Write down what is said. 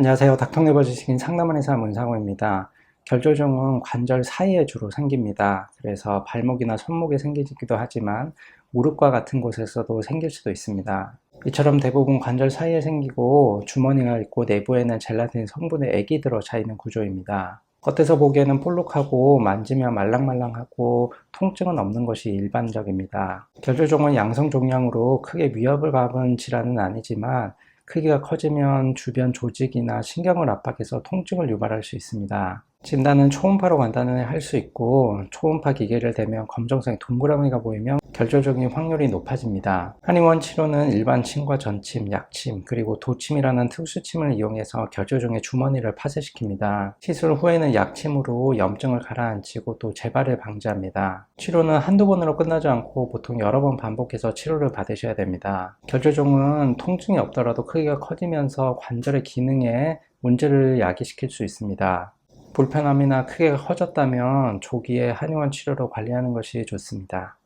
안녕하세요. 닥터네버 지식인 상담원의사 문상호입니다. 결조종은 관절 사이에 주로 생깁니다. 그래서 발목이나 손목에 생기기도 하지만 무릎과 같은 곳에서도 생길 수도 있습니다. 이처럼 대부분 관절 사이에 생기고 주머니가 있고 내부에는 젤라틴 성분의 액이 들어차 있는 구조입니다. 겉에서 보기에는 볼록하고 만지면 말랑말랑하고 통증은 없는 것이 일반적입니다. 결조종은 양성 종양으로 크게 위협을 가한 질환은 아니지만 크기가 커지면 주변 조직이나 신경을 압박해서 통증을 유발할 수 있습니다. 진단은 초음파로 간단히 할 수 있고 초음파 기계를 대면 검정색 동그라미가 보이면 결조종의 확률이 높아집니다. 한의원 치료는 일반 침과 전침, 약침, 그리고 도침이라는 특수침을 이용해서 결조종의 주머니를 파쇄시킵니다. 시술 후에는 약침으로 염증을 가라앉히고 또 재발을 방지합니다. 치료는 한두 번으로 끝나지 않고 보통 여러 번 반복해서 치료를 받으셔야 됩니다. 결조종은 통증이 없더라도 크기가 커지면서 관절의 기능에 문제를 야기시킬 수 있습니다. 불편함이나 크기가 커졌다면 조기에 한의원 치료로 관리하는 것이 좋습니다.